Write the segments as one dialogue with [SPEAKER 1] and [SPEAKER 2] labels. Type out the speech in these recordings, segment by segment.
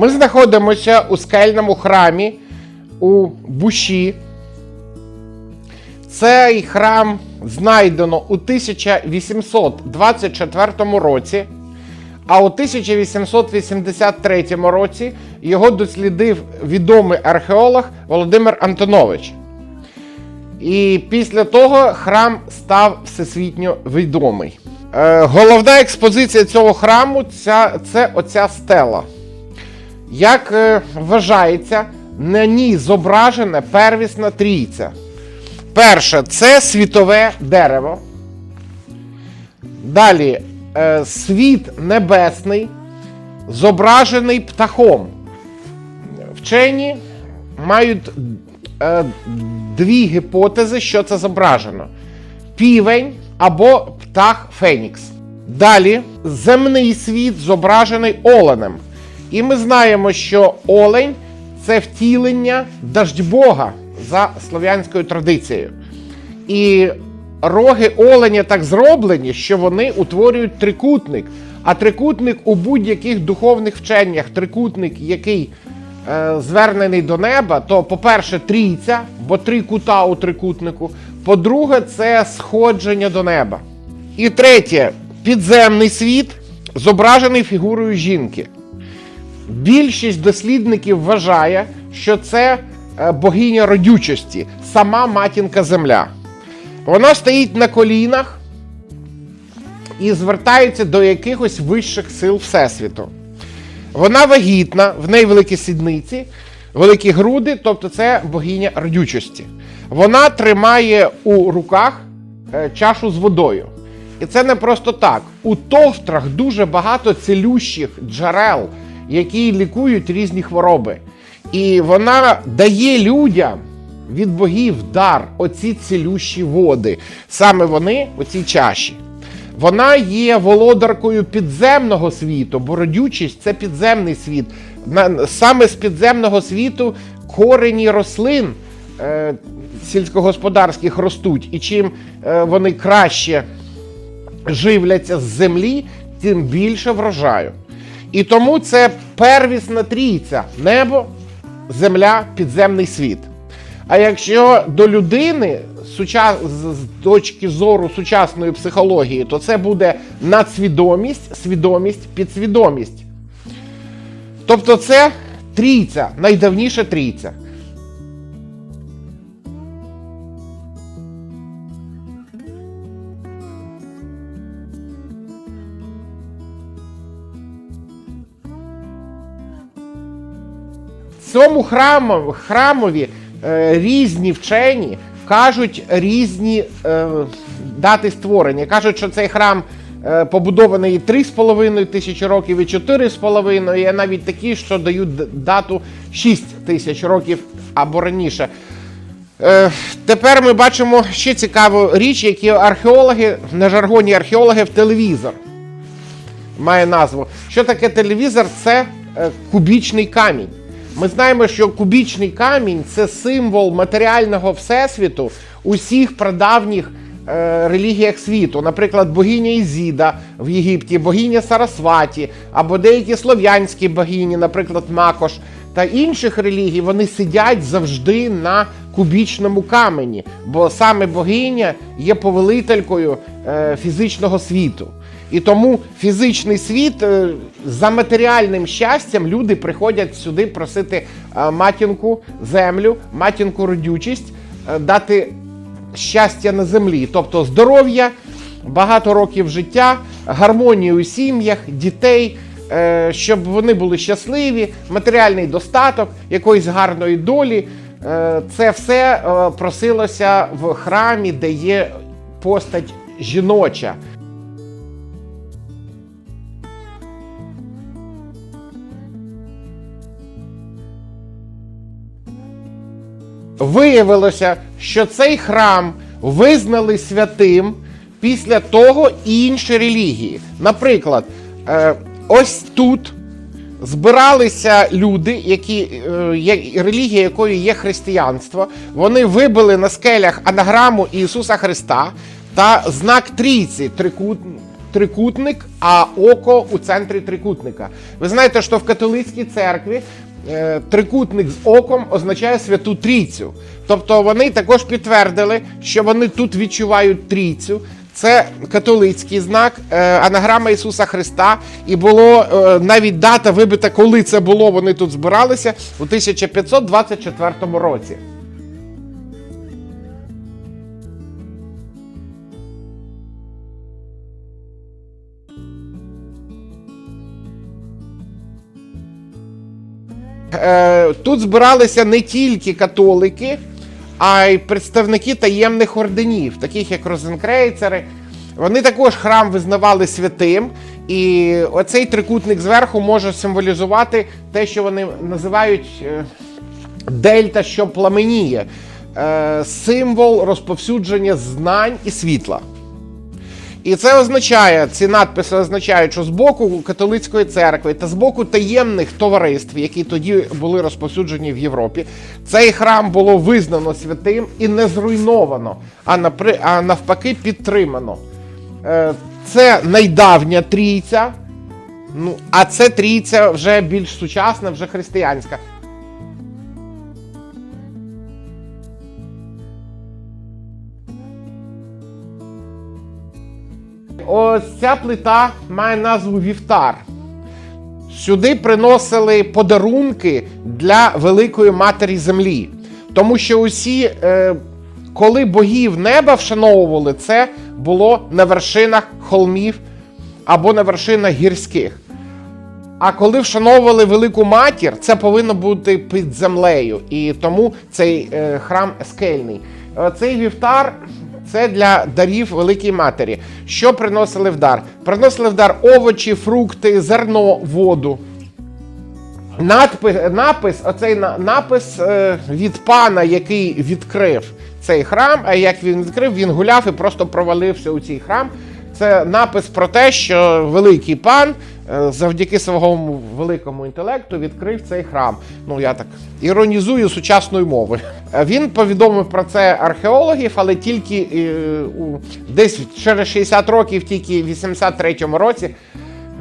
[SPEAKER 1] Ми знаходимося у скельному храмі у Буші. Цей храм знайдено у 1824 році, а у 1883 році його дослідив відомий археолог Володимир Антонович. І після того храм став всесвітньо відомий. Е, головна експозиція цього храму це оця стела. Як е, вважається, на ній зображена первісна трійця. Перше це світове дерево. Далі е, світ небесний, зображений птахом. Вчені мають е, дві гіпотези, що це зображено: півень або птах Фенікс. Далі земний світ зображений оленем. І ми знаємо, що олень це втілення даждьбога за слов'янською традицією. І роги оленя так зроблені, що вони утворюють трикутник. А трикутник у будь-яких духовних вченнях, трикутник, який е, звернений до неба, то, по-перше, трійця, бо три кута у трикутнику. По-друге, це сходження до неба. І третє, підземний світ зображений фігурою жінки. Більшість дослідників вважає, що це е, богиня родючості, сама матінка Земля. Вона стоїть на колінах і звертається до якихось вищих сил Всесвіту. Вона вагітна, в неї великі сідниці, великі груди, тобто це богиня родючості. Вона тримає у руках е, чашу з водою. І це не просто так. У товтрах дуже багато цілющих джерел, які лікують різні хвороби. І вона дає людям від богів дар оці цілющі води. Саме вони, оці чаші. Вона є володаркою підземного світу, бо родючість це підземний світ. Саме з підземного світу корені рослин е, сільськогосподарських ростуть. І чим е, вони краще живляться з землі, тим більше врожаю. І тому це первісна трійця небо, земля, підземний світ. А якщо до людини суча... з з точки зору сучасної психології, то це буде надсвідомість, свідомість, підсвідомість. Тобто це трійця, найдавніша трійця. Цьому храму, храмові е, різні вчені кажуть різні е, дати створення. Кажуть, що цей храм е, побудований 3,5 тисячі років і 4,5, і навіть такі, що дають дату 6 тисяч років або раніше. Е, тепер ми бачимо ще цікаву річ, які археологи, на жаргоні археологів телевізор має назву. Що таке телевізор? Це е, кубічний камінь. Ми знаємо, що кубічний камінь це символ матеріального всесвіту усіх прадавніх е, релігіях світу. Наприклад, богиня Ізіда в Єгипті, богиня Сарасваті, або деякі слов'янські богині, наприклад, Макош та інших релігій, вони сидять завжди на кубічному камені, бо саме богиня є повелителькою е, фізичного світу. І тому фізичний світ е, за матеріальним щастям люди приходять сюди просити е, матінку землю, матінку родючість, дати щастя на землі, тобто здоров'я, багато років життя, гармонію у сім'ях, дітей, щоб вони були щасливі, матеріальний достаток, якоїсь гарної долі. Е, Це все е, просилося в храмі, де є постать жіноча. Виявилося, що цей храм визнали святим після того інші релігії. Наприклад, е, ось тут збиралися люди, які, е, є- релігія якої є християнство. Вони вибили на скелях анаграму Ісуса Христа та знак трійці, трикут, трикутник, а око у центрі трикутника. Ви знаєте, що в католицькій церкві е, трикутник з оком означає святу трійцю. Тобто вони також підтвердили, що вони тут відчувають трійцю. Це католицький знак, е, анаграма Ісуса Христа, і було е, навіть дата вибита, коли це було. Вони тут збиралися у 1524 році. Е, Тут збиралися не тільки католики, а й представники таємних орденів, таких як розенкрейцери. Вони також храм визнавали святим, і оцей трикутник зверху може символізувати те, що вони називають е, дельта, що пламеніє, Е, символ розповсюдження знань і світла. І це означає, ці надписи означають, що з боку католицької церкви та з боку таємних товариств, які тоді були розповсюджені в Європі, цей храм було визнано святим і не зруйновано, а навпаки підтримано. Е, Це найдавня трійця, ну, а це трійця вже більш сучасна, вже християнська. Ось ця плита має назву Вівтар. Сюди приносили подарунки для великої матері землі. Тому що усі, е, коли богів неба вшановували, це було на вершинах холмів або на вершинах гірських. А коли вшановували велику матір, це повинно бути під землею. І тому цей е, храм скельний. Цей вівтар це для дарів Великій Матері. Що приносили в дар? Приносили в дар овочі, фрукти, зерно, воду. Надпис, напис, оцей напис е, від пана, який відкрив цей храм. А як він відкрив, він гуляв і просто провалився у цей храм. Це напис про те, що великий пан завдяки свого великому інтелекту відкрив цей храм. Ну я так іронізую сучасною мовою. Е, Він повідомив про це археологів, але тільки е, десь через 60 років, тільки в 83-му році.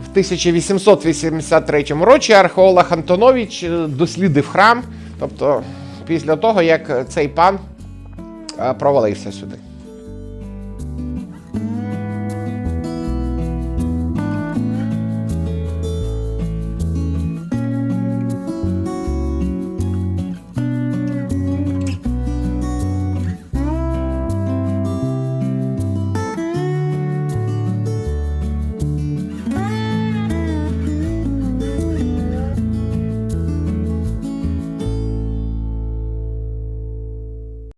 [SPEAKER 1] В 1883 році археолог Антонович е, дослідив храм, тобто після того, як цей пан е, провалився сюди.